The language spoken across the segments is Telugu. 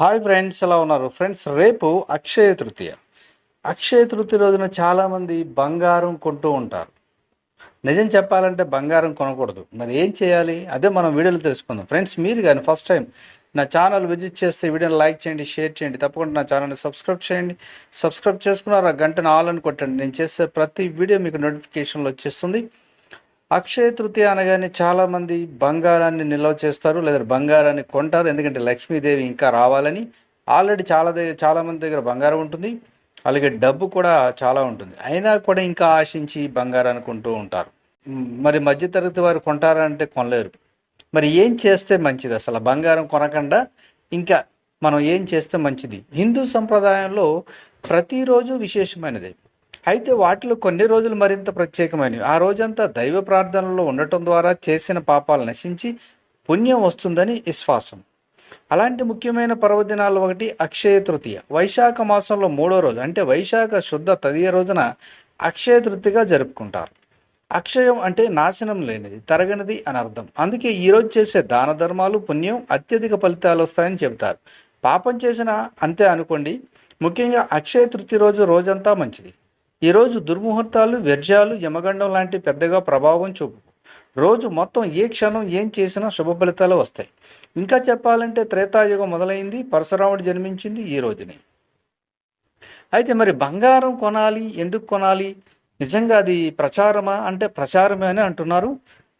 హాయ్ ఫ్రెండ్స్ ఎలా ఉన్నారు? ఫ్రెండ్స్ రేపు అక్షయ తృతీయ. అక్షయ తృతీయ రోజున చాలామంది బంగారం కొంటూ ఉంటారు. నిజం చెప్పాలంటే బంగారం కొనకూడదు. మరి ఏం చేయాలి? అదే మనం వీడియోలో తెలుసుకుందాం. ఫ్రెండ్స్ మీరు కానీ ఫస్ట్ టైం నా ఛానల్ విజిట్ చేస్తే వీడియోని లైక్ చేయండి షేర్ చేయండి తప్పకుండా నా ఛానల్ని సబ్స్క్రైబ్ చేయండి. సబ్స్క్రైబ్ చేసుకున్నారు ఆ గంటను ఆల్ అని కొట్టండి. నేను చేసే ప్రతి వీడియో మీకు నోటిఫికేషన్లో వచ్చేస్తుంది. అక్షయ తృతీయ అనగానే చాలామంది బంగారాన్ని నిల్వ చేస్తారు లేదా బంగారాన్ని కొంటారు. ఎందుకంటే లక్ష్మీదేవి ఇంకా రావాలని ఆల్రెడీ చాలా దగ్గర చాలామంది దగ్గర బంగారం ఉంటుంది. అలాగే డబ్బు కూడా చాలా ఉంటుంది. అయినా కూడా ఇంకా ఆశించి బంగారాన్ని కొంటూ ఉంటారు. మరి మధ్యతరగతి వారు కొంటారంటే కొనలేరు. మరి ఏం చేస్తే మంచిది? అసలు బంగారం కొనకుండా ఇంకా మనం ఏం చేస్తే మంచిది? హిందూ సంప్రదాయంలో ప్రతిరోజు విశేషమైనది. అయితే వాటిలో కొన్ని రోజులు మరింత ప్రత్యేకమైనవి. ఆ రోజంతా దైవ ప్రార్థనలో ఉండటం ద్వారా చేసిన పాపాలు నశించి పుణ్యం వస్తుందని విశ్వాసం. అలాంటి ముఖ్యమైన పర్వదినాలు ఒకటి అక్షయ తృతీయ. వైశాఖ మాసంలో మూడో రోజు అంటే వైశాఖ శుద్ధ తదియ రోజున అక్షయ తృతిగా జరుపుకుంటారు. అక్షయం అంటే నాశనం లేనిది తరగనిది అని అర్థం. అందుకే ఈరోజు చేసే దాన ధర్మాలు పుణ్యం అత్యధిక ఫలితాలు వస్తాయని చెబుతారు. పాపం చేసినా అంతే అనుకోండి. ముఖ్యంగా అక్షయ తృతీయ రోజు రోజంతా మంచిది. ఈరోజు దుర్ముహూర్తాలు వ్యర్జాలు యమగండం లాంటి పెద్దగా ప్రభావం చూపు. రోజు మొత్తం ఏ క్షణం ఏం చేసినా శుభ ఫలితాలు వస్తాయి. ఇంకా చెప్పాలంటే త్రేతాయుగం మొదలైంది పరశురాముడు జన్మించింది ఈ రోజునే. అయితే మరి బంగారం కొనాలి ఎందుకు కొనాలి? నిజంగా అది ప్రచారమా? అంటే ప్రచారమే అని అంటున్నారు.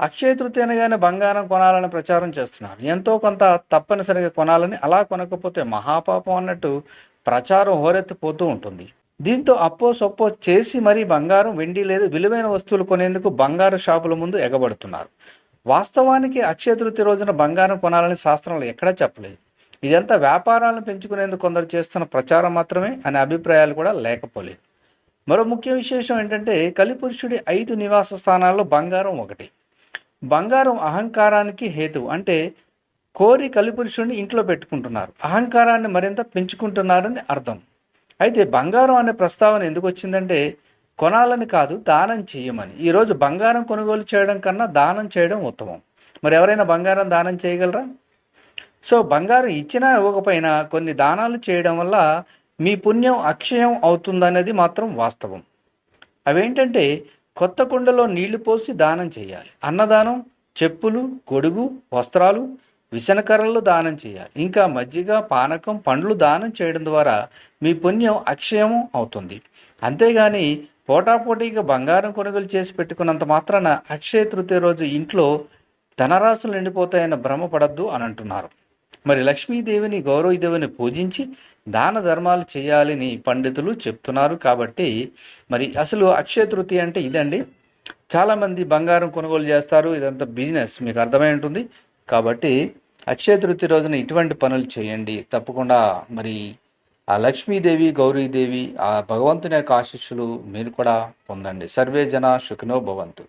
అక్షయ తృతీయనగానే బంగారం కొనాలని ప్రచారం చేస్తున్నారు. ఎంతో కొంత తప్పనిసరిగా కొనాలని అలా కొనకపోతే మహాపాపం అన్నట్టు ప్రచారం హోరెత్తిపోతూ ఉంటుంది. దీంతో అప్పో సొప్పో చేసి మరీ బంగారం వెండి లేదు విలువైన వస్తువులు కొనేందుకు బంగారు షాపుల ముందు ఎగబడుతున్నారు. వాస్తవానికి అక్షయ తృతీయ రోజున బంగారం కొనాలని శాస్త్రంలో ఎక్కడా చెప్పలేదు. ఇదంతా వ్యాపారాలను పెంచుకునేందుకు కొందరు చేస్తున్న ప్రచారం మాత్రమే అనే అభిప్రాయాలు కూడా లేకపోలేదు. మరో ముఖ్య విశేషం ఏంటంటే కలిపురుషుడి ఐదు నివాస స్థానాల్లో బంగారం ఒకటి. బంగారం అహంకారానికి హేతు అంటే కోరి కలిపురుషుడిని ఇంట్లో పెట్టుకుంటున్నారు. అహంకారాన్ని మరింత పెంచుకుంటున్నారని అర్థం. అయితే బంగారం అనే ప్రస్తావన ఎందుకు వచ్చిందంటే కొనాలని కాదు దానం చేయమని ఈరోజు బంగారం కొనుగోలు చేయడం కన్నా దానం చేయడం ఉత్తమం. మరి ఎవరైనా బంగారం దానం చేయగలరా? సో బంగారం ఇచ్చినా ఇవ్వకపోయినా కొన్ని దానాలు చేయడం వల్ల మీ పుణ్యం అక్షయం అవుతుందనేది మాత్రం వాస్తవం. అవేంటంటే కొత్త కుండలో నీళ్ళు పోసి దానం చేయాలి అన్నదానం చెప్పులు గొడుగు వస్త్రాలు విసనకర్రలు దానం చేయాలి. ఇంకా మజ్జిగ పానకం పండ్లు దానం చేయడం ద్వారా మీ పుణ్యం అక్షయం అవుతుంది. అంతేగాని పోటాపోటీగా బంగారం కొనుగోలు చేసి పెట్టుకున్నంత మాత్రాన అక్షయ తృతీయ రోజు ఇంట్లో ధనరాశులు నిండిపోతాయన్న భ్రమపడద్దు అని అంటున్నారు. మరి లక్ష్మీదేవిని గౌరవదేవిని పూజించి దాన ధర్మాలు చేయాలని పండితులు చెప్తున్నారు కాబట్టి మరి అసలు అక్షయ తృతీయ అంటే ఇదండి. చాలామంది బంగారం కొనుగోలు చేస్తారు. ఇదంతా బిజినెస్. మీకు అర్థమై ఉంటుంది. కాబట్టి అక్షయ తృతీయ రోజున ఇటువంటి పనులు చేయండి. తప్పకుండా మరి ఆ లక్ష్మీదేవి గౌరీదేవి ఆ భగవంతుని యొక్క ఆశీస్సులు మీరు కూడా పొందండి. సర్వే జన సుఖినో భవంతు.